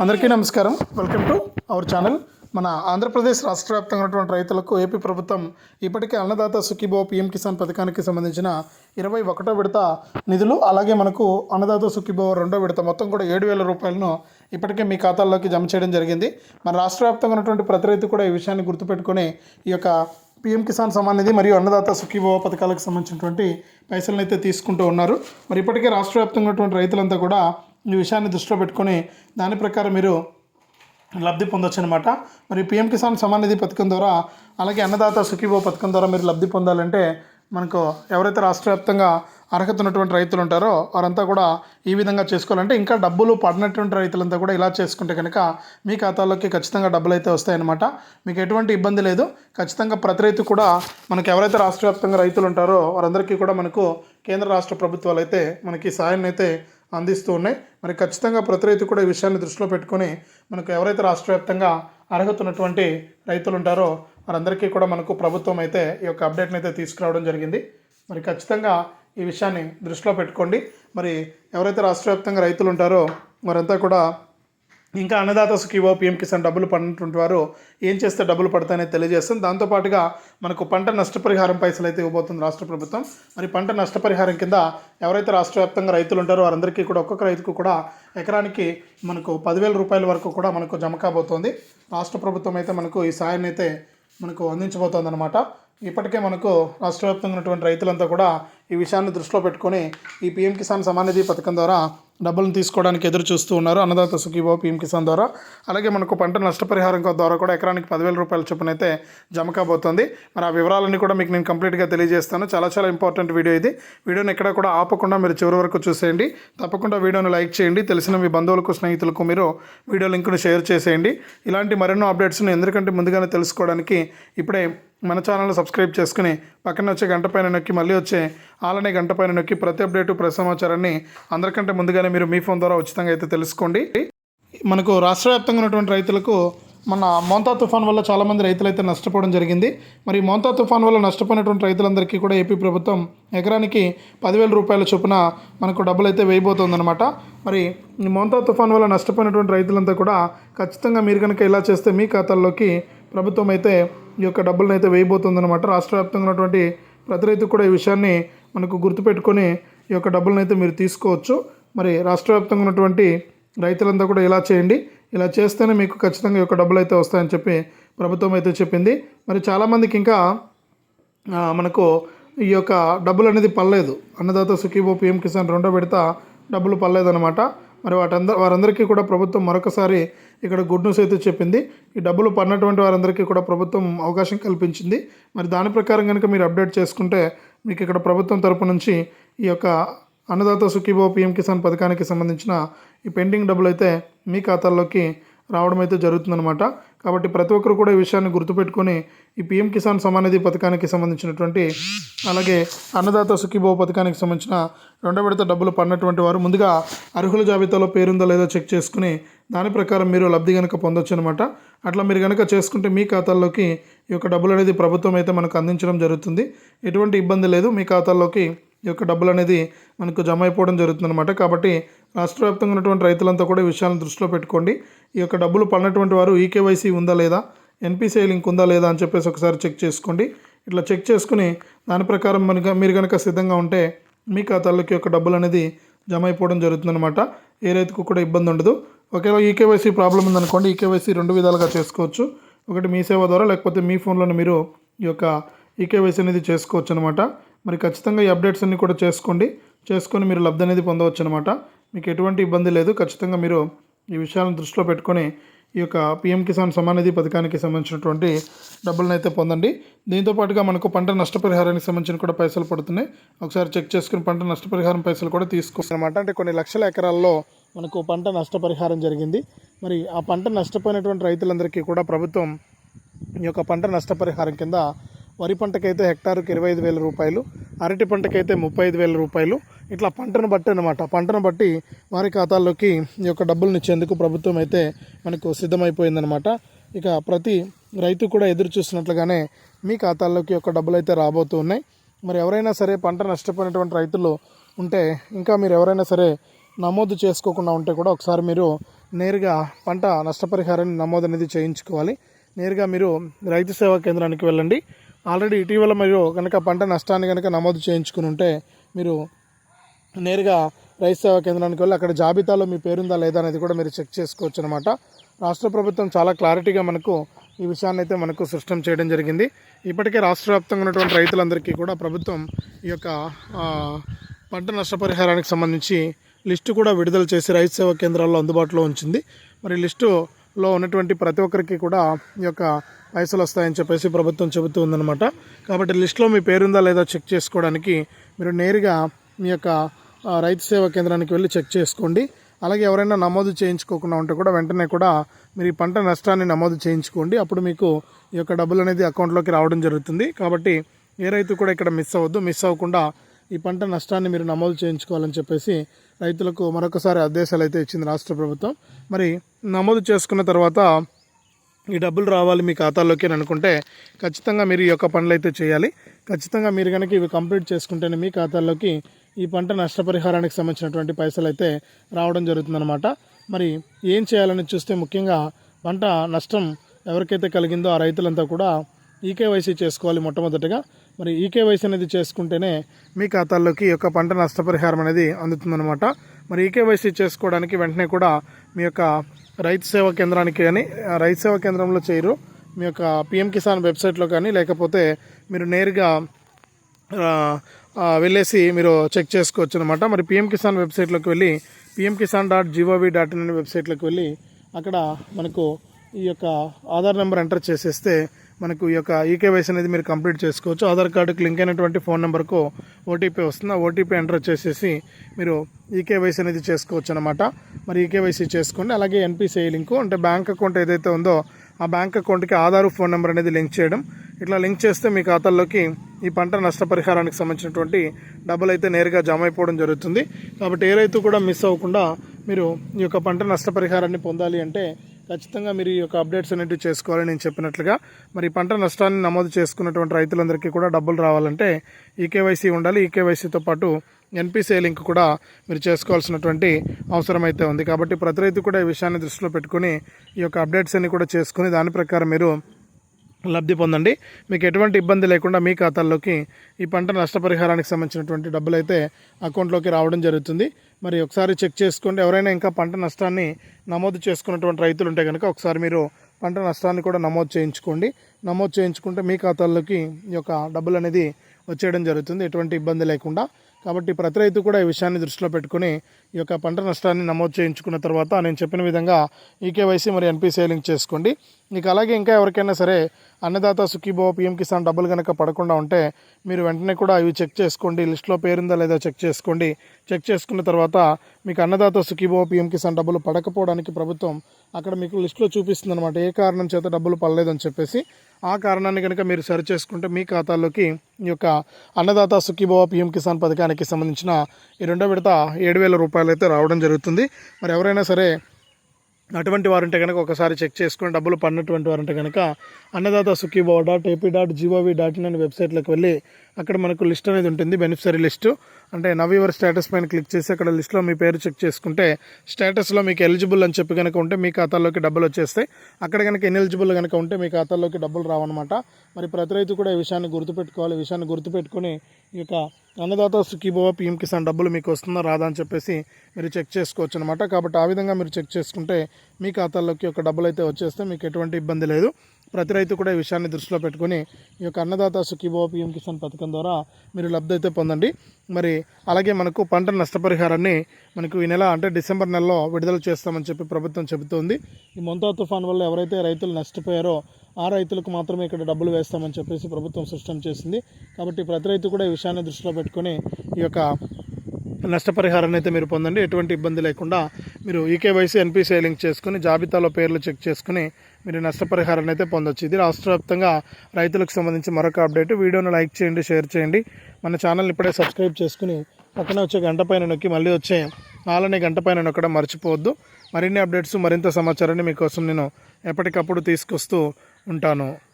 అందరికీ నమస్కారం. Welcome to our channel మన ఆంధ్రప్రదేశ్ రాష్ట్ర వ్యాప్తంగా ఉన్నటువంటి రైతులకు ఏపీ ప్రభుత్వం ఇప్పటికే అన్నదాత సుఖీబో పీఎం కిసాన్ పథకానికి సంబంధించిన ఇరవై ఒకటో విడత నిధులు అలాగే మనకు అన్నదాత సుఖీబో రెండో విడత మొత్తం కూడా ఏడు వేల రూపాయలను ఇప్పటికే మీ ఖాతాల్లోకి జమ చేయడం జరిగింది. మన రాష్ట్ర వ్యాప్తంగా ఉన్నటువంటి ప్రతి రైతు కూడా ఈ విషయాన్ని గుర్తుపెట్టుకొని ఈ యొక్క పిఎం కిసాన్ సమాన్ నిధి మరియు అన్నదాత సుఖీభవ పథకాలకు సంబంధించినటువంటి పైసలను అయితే తీసుకుంటూ ఉన్నారు. మరి ఇప్పటికే రాష్ట్ర వ్యాప్తంగా ఉన్నటువంటి రైతులంతా కూడా ఈ విషయాన్ని దృష్టిలో పెట్టుకొని దాని ప్రకారం మీరు లబ్ధి పొందొచ్చు అనమాట మరి పిఎం కిసాన్ సమాన్ నిధి పథకం ద్వారా అలాగే అన్నదాత సుఖీభో పథకం ద్వారా మీరు లబ్ధి పొందాలంటే మనకు ఎవరైతే రాష్ట్ర వ్యాప్తంగా అర్హత ఉన్నటువంటి రైతులు ఉంటారో వారంతా కూడా ఈ విధంగా చేసుకోవాలంటే ఇంకా డబ్బులు పడినటువంటి రైతులంతా కూడా ఇలా చేసుకుంటే కనుక మీ ఖాతాలోకి ఖచ్చితంగా డబ్బులు అయితే వస్తాయన్నమాట. మీకు ఎటువంటి ఇబ్బంది లేదు. ఖచ్చితంగా ప్రతి రైతు కూడా మనకు ఎవరైతే రాష్ట్ర వ్యాప్తంగా రైతులు ఉంటారో వారందరికీ కూడా మనకు కేంద్ర రాష్ట్ర ప్రభుత్వాలు అయితే మనకి సాయాన్ని అయితే అందిస్తూ ఉన్నాయి. మరి ఖచ్చితంగా ప్రతి రైతు కూడా ఈ విషయాన్ని దృష్టిలో పెట్టుకొని మనకు ఎవరైతే రాష్ట్ర వ్యాప్తంగా అర్హత ఉన్నటువంటి రైతులు ఉంటారో వారందరికీ కూడా మనకు ప్రభుత్వం అయితే ఈ యొక్క అప్డేట్ని అయితే తీసుకురావడం జరిగింది. మరి ఖచ్చితంగా ఈ విషయాన్ని దృష్టిలో పెట్టుకోండి. మరి ఎవరైతే రాష్ట్ర వ్యాప్తంగా రైతులు ఉంటారో వారంతా కూడా ఇంకా అన్నదాత సుఖీవో పిఎం కిసాన్ డబ్బులు పడినటువంటి వారు ఏం చేస్తే డబ్బులు పడతాయని తెలియజేస్తుంది దాంతోపాటుగా మనకు పంట నష్టపరిహారం పైసలు అయితే ఇవ్వబోతుంది రాష్ట్ర ప్రభుత్వం. మరి పంట నష్టపరిహారం కింద ఎవరైతే రాష్ట్ర వ్యాప్తంగా రైతులు ఉంటారో వారందరికీ కూడా ఒక్కొక్క రైతుకు కూడా ఎకరానికి మనకు పదివేల రూపాయల వరకు కూడా మనకు జమ కాబోతోంది. రాష్ట్ర ప్రభుత్వం అయితే మనకు ఈ సాయాన్ని అయితే మనకు అందించబోతోంది అనమాట ఇప్పటికే మనకు రాష్ట్ర వ్యాప్తంగా ఉన్నటువంటి రైతులంతా కూడా ఈ విషయాన్ని దృష్టిలో పెట్టుకొని ఈ పిఎం కిసాన్ సమానిధి పథకం ద్వారా డబ్బులను తీసుకోవడానికి ఎదురు చూస్తూ ఉన్నారు. అన్నదాత సుఖీబాబు పీఎం కిసాన్ ద్వారా. అలాగే మనకు పంట నష్టపరిహారం ద్వారా కూడా ఎకరానికి పదివేల రూపాయల చొప్పున అయితే జమ కాబోతోంది. మరి ఆ వివరాలన్నీ కూడా మీకు నేను కంప్లీట్గా తెలియజేస్తాను. చాలా చాలా ఇంపార్టెంట్ వీడియో ఇది. వీడియోని ఎక్కడ కూడా ఆపకుండా మీరు చివరి వరకు చూసేయండి. తప్పకుండా వీడియోని లైక్ చేయండి. తెలిసిన మీ బంధువులకు స్నేహితులకు మీరు వీడియో లింక్ను షేర్ చేసేయండి. ఇలాంటి మరెన్నో అప్డేట్స్ని ఎందుకంటే ముందుగానే తెలుసుకోవడానికి ఇప్పుడే మన ఛానల్ సబ్స్క్రైబ్ చేసుకుని పక్కన వచ్చే గంట పైన నొక్కి మళ్ళీ వచ్చే ఆలనే గంట పైన నొక్కి ప్రతి అప్డేటు ప్రతి సమాచారాన్ని అందరికంటే ముందుగానే మీరు మీ ఫోన్ ద్వారా ఉచితంగా అయితే తెలుసుకోండి. మనకు రాష్ట్ర వ్యాప్తంగా ఉన్నటువంటి రైతులకు మన మోంతా తుఫాన్ వల్ల చాలామంది రైతులు అయితే నష్టపోవడం జరిగింది. మరి మోంతా తుఫాన్ వల్ల నష్టపోయినటువంటి రైతులందరికీ కూడా ఏపీ ప్రభుత్వం ఎకరానికి పదివేల రూపాయల చొప్పున మనకు డబ్బులు అయితే వేయబోతుందన్నమాట. మరి ఈ మోంతా తుఫాన్ వల్ల నష్టపోయినటువంటి రైతులంతా కూడా ఖచ్చితంగా మీరు కనుక ఇలా చేస్తే మీ ఖాతాల్లోకి ప్రభుత్వం అయితే ఈ యొక్క డబ్బులను అయితే వేయబోతుందన్నమాట. రాష్ట్ర వ్యాప్తంగా ఉన్నటువంటి ప్రతి రైతు కూడా ఈ విషయాన్ని మనకు గుర్తుపెట్టుకొని ఈ యొక్క డబ్బులను అయితే మీరు తీసుకోవచ్చు. మరి రాష్ట్ర వ్యాప్తంగా ఉన్నటువంటి రైతులంతా కూడా ఇలా చేయండి. ఇలా చేస్తేనే మీకు ఖచ్చితంగా ఈ యొక్క డబ్బులు అయితే వస్తాయని చెప్పి ప్రభుత్వం అయితే చెప్పింది. మరి చాలామందికి ఇంకా మనకు ఈ యొక్క డబ్బులు అనేది పర్లేదు అన్నదాత సుఖీబో పిఎం కిసాన్ రెండో విడత డబ్బులు పర్లేదన్నమాట మరి వాటందరూ వారందరికీ కూడా ప్రభుత్వం మరొకసారి ఇక్కడ గుడ్ న్యూస్ అయితే చెప్పింది. ఈ డబ్బులు పడినటువంటి వారందరికీ కూడా ప్రభుత్వం అవకాశం కల్పించింది. మరి దాని ప్రకారం కనుక మీరు అప్డేట్ చేసుకుంటే మీకు ఇక్కడ ప్రభుత్వం తరపు నుంచి ఈ యొక్క అన్నదాత సుఖీబో పిఎం కిసాన్ పథకానికి సంబంధించిన ఈ పెండింగ్ డబ్బులు అయితే మీ ఖాతాల్లోకి రావడం అయితే జరుగుతుందన్నమాట. కాబట్టి ప్రతి ఒక్కరు కూడా ఈ విషయాన్ని గుర్తుపెట్టుకొని ఈ పిఎం కిసాన్ సమాన్ నిధి పథకానికి సంబంధించినటువంటి అలాగే అన్నదాత సుఖీభవ పథకానికి సంబంధించిన రెండో విడత డబ్బులు పడినటువంటి వారు ముందుగా అర్హుల జాబితాలో పేరుందో లేదో చెక్ చేసుకుని దాని ప్రకారం మీరు లబ్ధి కనుక పొందొచ్చు అనమాట అట్లా మీరు కనుక చేసుకుంటే మీ ఖాతాల్లోకి ఈ యొక్క డబ్బులు అనేది ప్రభుత్వం అయితే మనకు అందించడం జరుగుతుంది. ఎటువంటి ఇబ్బంది లేదు. మీ ఖాతాల్లోకి యొక్క డబ్బులు అనేది మనకు జమ అయిపోవడం జరుగుతుందన్నమాట. కాబట్టి రాష్ట్ర వ్యాప్తంగా ఉన్నటువంటి రైతులంతా కూడా ఈ విషయాలను దృష్టిలో పెట్టుకోండి. ఈ యొక్క డబ్బులు పడినటువంటి వారు ఈకేవైసీ ఉందా లేదా ఎన్పిసిఐ లింక్ ఉందా లేదా అని చెప్పేసి ఒకసారి చెక్ చేసుకోండి. ఇట్లా చెక్ చేసుకుని దాని ప్రకారం మనక మీరు కనుక సిద్ధంగా ఉంటే మీ ఖాతాలోకి యొక్క డబ్బులు అనేది జమ అయిపోవడం జరుగుతుందన్నమాట. ఏ రైతుకు కూడా ఇబ్బంది ఉండదు. ఒకవేళ ఈకేవైసీ ప్రాబ్లం ఉందనుకోండి ఈకేవైసీ రెండు విధాలుగా చేసుకోవచ్చు. ఒకటి మీ సేవ ద్వారా లేకపోతే మీ ఫోన్లోనే మీరు ఈ యొక్క ఈకేవైసీ అనేది చేసుకోవచ్చు అనమాట మరి ఖచ్చితంగా ఈ అప్డేట్స్ అన్ని కూడా చేసుకోండి. చేసుకొని మీరు లబ్ధి అనేది పొందవచ్చు అనమాట మీకు ఎటువంటి ఇబ్బంది లేదు. ఖచ్చితంగా మీరు ఈ విషయాలను దృష్టిలో పెట్టుకొని ఈ యొక్క పిఎం కిసాన్ సమానిధి పథకానికి సంబంధించినటువంటి డబ్బులను అయితే పొందండి. దీంతో పాటుగా మనకు పంట నష్టపరిహారానికి సంబంధించిన కూడా పైసలు పడుతున్నాయి. ఒకసారి చెక్ చేసుకుని పంట నష్టపరిహారం పైసలు కూడా తీసుకోవచ్చు అనమాట అంటే కొన్ని లక్షల ఎకరాల్లో మనకు పంట నష్టపరిహారం జరిగింది. మరి ఆ పంట నష్టపోయినటువంటి రైతులందరికీ కూడా ప్రభుత్వం ఈ యొక్క పంట నష్టపరిహారం కింద వరి పంటకైతే హెక్టార్కి ఇరవై ఐదు వేల రూపాయలు అరటి పంటకైతే ముప్పై ఐదు వేల రూపాయలు. ఇట్లా పంటను బట్టి అనమాట పంటను బట్టి వారి ఖాతాల్లోకి ఈ యొక్క డబ్బులను ఇచ్చేందుకు ప్రభుత్వం అయితే మనకు సిద్ధమైపోయిందనమాట ఇక ప్రతి రైతు కూడా ఎదురు చూస్తున్నట్లుగానే మీ ఖాతాల్లోకి యొక్క డబ్బులు అయితే రాబోతూ ఉన్నాయి. మరి ఎవరైనా సరే పంట నష్టపోయినటువంటి రైతులు ఉంటే ఇంకా మీరు ఎవరైనా సరే నమోదు చేసుకోకుండా ఉంటే కూడా ఒకసారి మీరు నేరుగా పంట నష్టపరిహారాన్ని నమోదు అనేది చేయించుకోవాలి. నేరుగా మీరు రైతు సేవా కేంద్రానికి వెళ్ళండి. ఆల్రెడీ ఇటీవల మీరు కనుక పంట నష్టాన్ని కనుక నమోదు చేయించుకుని ఉంటే మీరు నేరుగా రైతు సేవా కేంద్రానికి వెళ్ళి అక్కడ జాబితాలో మీ పేరుందా లేదా అనేది కూడా మీరు చెక్ చేసుకోవచ్చు అనమాట రాష్ట్ర ప్రభుత్వం చాలా క్లారిటీగా మనకు ఈ విషయాన్ని అయితే మనకు సృష్టం చేయడం జరిగింది. ఇప్పటికే రాష్ట్ర వ్యాప్తంగా ఉన్నటువంటి రైతులందరికీ కూడా ప్రభుత్వం ఈ యొక్క పంట నష్టపరిహారానికి సంబంధించి లిస్టు కూడా విడుదల చేసి రైతు సేవా కేంద్రాల్లో అందుబాటులో ఉంచింది. మరి లిస్టు లో ఉన్నటువంటి ప్రతి ఒక్కరికి కూడా ఈ యొక్క పైసలు వస్తాయని చెప్పేసి ప్రభుత్వం చెబుతూ ఉందన్నమాట. కాబట్టి లిస్ట్లో మీ పేరుందా లేదా చెక్ చేసుకోవడానికి మీరు నేరుగా మీ యొక్క రైతు సేవా కేంద్రానికి వెళ్ళి చెక్ చేసుకోండి. అలాగే ఎవరైనా నమోదు చేయించుకోకుండా ఉంటే కూడా వెంటనే కూడా మీరు ఈ పంట నష్టాన్ని నమోదు చేయించుకోండి. అప్పుడు మీకు ఈ యొక్క డబ్బులు అనేది అకౌంట్లోకి రావడం జరుగుతుంది. కాబట్టి ఏ రైతు కూడా ఇక్కడ మిస్ అవ్వద్దు. మిస్ అవ్వకుండా ఈ పంట నష్టాన్ని మీరు నమోదు చేయించుకోవాలని చెప్పేసి రైతులకు మరొకసారి ఆదేశాలు అయితే ఇచ్చింది రాష్ట్ర ప్రభుత్వం. మరి నమోదు చేసుకున్న తర్వాత ఈ డబ్బులు రావాలి మీ ఖాతాలోకి అని అనుకుంటే ఖచ్చితంగా మీరు ఈ యొక్క పనులు అయితే చేయాలి. ఖచ్చితంగా మీరు కనుక ఇవి కంప్లీట్ చేసుకుంటేనే మీ ఖాతాలోకి ఈ పంట నష్టపరిహారానికి సంబంధించినటువంటి పైసలు అయితే రావడం జరుగుతుందన్నమాట. మరి ఏం చేయాలని చూస్తే ముఖ్యంగా పంట నష్టం ఎవరికైతే కలిగిందో ఆ రైతులంతా కూడా ఈకేవైసీ చేసుకోవాలి మొట్టమొదటిగా. మరి ఈకేవైసీ అనేది చేసుకుంటేనే మీ ఖాతాల్లోకి యొక్క పంట నష్టపరిహారం అనేది అందుతుందన్నమాట. మరి ఈకేవైసీ చేసుకోవడానికి వెంటనే కూడా మీ యొక్క రైతు సేవా కేంద్రానికి కానీ రైతు సేవా కేంద్రంలో చేయరు. మీ యొక్క పిఎం కిసాన్ వెబ్సైట్లో కానీ లేకపోతే మీరు నేరుగా వెళ్ళేసి మీరు చెక్ చేసుకోవచ్చు అనమాట మరి పిఎం కిసాన్ వెబ్సైట్లోకి వెళ్ళి PM Kisan dot G O V dot in అనే వెబ్సైట్లోకి వెళ్ళి అక్కడ మనకు ఈ యొక్క ఆధార్ నెంబర్ ఎంటర్ చేసేస్తే మనకు ఈ యొక్క ఈకేవైసీ అనేది మీరు కంప్లీట్ చేసుకోవచ్చు. ఆధార్ కార్డుకి లింక్ అయినటువంటి ఫోన్ నెంబర్కు ఓటీపీ వస్తుంది ఆ ఓటీపీ ఎంటర్ చేసేసి మీరు ఈకేవైసీ అనేది చేసుకోవచ్చు అనమాట మరి ఈకేవైసీ చేసుకోండి. అలాగే ఎన్పిసిఐ లింకు అంటే బ్యాంక్ అకౌంట్ ఏదైతే ఉందో ఆ బ్యాంక్ అకౌంట్కి ఆధార్ ఫోన్ నెంబర్ అనేది లింక్ చేయడం. ఇట్లా లింక్ చేస్తే మీ ఖాతాల్లోకి ఈ పంట నష్టపరిహారానికి సంబంధించినటువంటి డబ్బులు అయితే నేరుగా జమ అయిపోవడం జరుగుతుంది. కాబట్టి ఏ రైతు కూడా మిస్ అవ్వకుండా మీరు ఈ యొక్క పంట నష్టపరిహారాన్ని పొందాలి అంటే ఖచ్చితంగా మీరు ఈ యొక్క అప్డేట్స్ అనేవి చేసుకోవాలని నేను చెప్పినట్లుగా మరి పంట నష్టాన్ని నమోదు చేసుకున్నటువంటి రైతులందరికీ కూడా డబ్బులు రావాలంటే ఈకేవైసీ ఉండాలి. ఈకేవైసీతో పాటు ఎన్పిసిఐ లింక్ కూడా మీరు చేసుకోవాల్సినటువంటి అవసరం అయితే ఉంది. కాబట్టి ప్రతి రైతు కూడా ఈ విషయాన్ని దృష్టిలో పెట్టుకుని ఈ యొక్క అప్డేట్స్ అన్ని కూడా చేసుకుని దాని ప్రకారం మీరు లబ్ధి పొందండి. మీకు ఎటువంటి ఇబ్బంది లేకుండా మీ ఖాతాల్లోకి ఈ పంట నష్టపరిహారానికి సంబంధించినటువంటి డబ్బులు అయితే అకౌంట్లోకి రావడం జరుగుతుంది. మరి ఒకసారి చెక్ చేసుకోండి. ఎవరైనా ఇంకా పంట నష్టాన్ని నమోదు చేసుకున్నటువంటి రైతులు ఉంటే కనుక ఒకసారి మీరు పంట నష్టాన్ని కూడా నమోదు చేయించుకోండి. నమోదు చేయించుకుంటే మీ ఖాతాల్లోకి ఈ యొక్క డబ్బులు అనేది వచ్చేయడం జరుగుతుంది. ఎటువంటి ఇబ్బంది లేకుండా కాబట్టి ప్రతి రైతు కూడా ఈ విషయాన్ని దృష్టిలో పెట్టుకుని ఈ యొక్క పంట నష్టాన్ని నమోదు చేయించుకున్న తర్వాత నేను చెప్పిన విధంగా ఈకేవైసీ మరి ఎన్పిసిఐ లింక్ చేసుకోండి. మీకు అలాగే ఇంకా ఎవరికైనా సరే అన్నదాత సుఖీభవ పిఎం కిసాన్ డబ్బులు కనుక పడకుండా ఉంటే మీరు వెంటనే కూడా ఇవి చెక్ చేసుకోండి. లిస్ట్లో పేరుందా లేదా చెక్ చేసుకోండి. చెక్ చేసుకున్న తర్వాత మీకు అన్నదాత సుఖీభవ పిఎం కిసాన్ డబ్బులు పడకపోవడానికి ప్రభుత్వం అక్కడ మీకు లిస్టులో చూపిస్తుంది అనమాట ఏ కారణం చేత డబ్బులు పడలేదని చెప్పేసి ఆ కారణాన్ని కనుక మీరు సరి చేసుకుంటే మీ ఖాతాలోకి ఈ యొక్క అన్నదాత సుఖీభవ పిఎం కిసాన్ పథకానికి సంబంధించిన ఈ రెండో విడత ఏడు వేల రూపాయలు అయితే రావడం జరుగుతుంది. మరి ఎవరైనా సరే అటువంటి వారంటే కనుక ఒకసారి చెక్ చేసుకుని డబ్బులు పడినటువంటి వారంటే కనుక Annadata Sukhibhava dot AP dot G O V dot in అనే వెబ్సైట్లోకి వెళ్ళి అక్కడ మనకు లిస్ట్ అనేది ఉంటుంది బెనిఫిషరీ లిస్టు. అంటే నవీవర్ స్టేటస్ పైన క్లిక్ చేసి అక్కడ లిస్ట్లో మీ పేరు చెక్ చేసుకుంటే స్టేటస్లో మీకు ఎలిజిబుల్ అని చెప్పి కనుక ఉంటే మీ ఖాతాలోకి డబ్బులు వచ్చేస్తాయి. అక్కడ కనుక ఎలిజిబుల్ కనుక ఉంటే మీ ఖాతాలోకి డబ్బులు రావన్నమాట. మరి ప్రతి రైతు కూడా ఈ విషయాన్ని గుర్తుపెట్టుకోవాలి. ఈ విషయాన్ని గుర్తుపెట్టుకుని ఈ యొక్క అన్నదాత సుఖీభవ పిఎం కిసాన్ డబ్బులు మీకు వస్తుందా రాదా అని చెప్పేసి మీరు చెక్ చేసుకోవచ్చు అనమాట కాబట్టి ఆ విధంగా మీరు చెక్ చేసుకుంటే మీ ఖాతాల్లోకి ఒక డబ్బులు అయితే వచ్చేస్తే మీకు ఎటువంటి ఇబ్బంది లేదు. ప్రతి రైతు కూడా ఈ విషయాన్ని దృష్టిలో పెట్టుకొని ఈ యొక్క అన్నదాత సుఖీభవ పిఎం కిసాన్ పథకం ద్వారా మీరు లబ్ధి అయితే పొందండి. మరి అలాగే మనకు పంట నష్టపరిహారాన్ని మనకు ఈ నెల అంటే డిసెంబర్ నెలలో విడుదల చేస్తామని చెప్పి ప్రభుత్వం చెబుతోంది. ఈ మొంతా తుఫాన్ వల్ల ఎవరైతే రైతులు నష్టపోయారో ఆ రైతులకు మాత్రమే ఇక్కడ డబ్బులు వేస్తామని చెప్పేసి ప్రభుత్వం స్పష్టం చేసింది. కాబట్టి ప్రతి రైతు కూడా ఈ విషయాన్ని దృష్టిలో పెట్టుకొని ఈ యొక్క నష్టపరిహారాన్ని అయితే మీరు పొందండి. ఎటువంటి ఇబ్బంది లేకుండా మీరు ఈకేవైసీ ఎన్పిసిఐ లింక్ చేసుకుని జాబితాలో పేర్లు చెక్ చేసుకుని మీరు నష్టపరిహారాన్ని అయితే పొందొచ్చు. ఇది రాష్ట్ర వ్యాప్తంగా రైతులకు సంబంధించి మరొక అప్డేట్. వీడియోను లైక్ చేయండి షేర్ చేయండి. మన ఛానల్ ఇప్పుడే సబ్స్క్రైబ్ చేసుకుని పక్కన వచ్చే గంట పైన నొక్కి మళ్ళీ వచ్చే నాలుగు గంట పైన నొక్కడం మర్చిపోవద్దు. మరిన్ని అప్డేట్స్ మరింత సమాచారాన్ని మీకోసం నేను ఎప్పటికప్పుడు తీసుకొస్తూ ఉంటాను.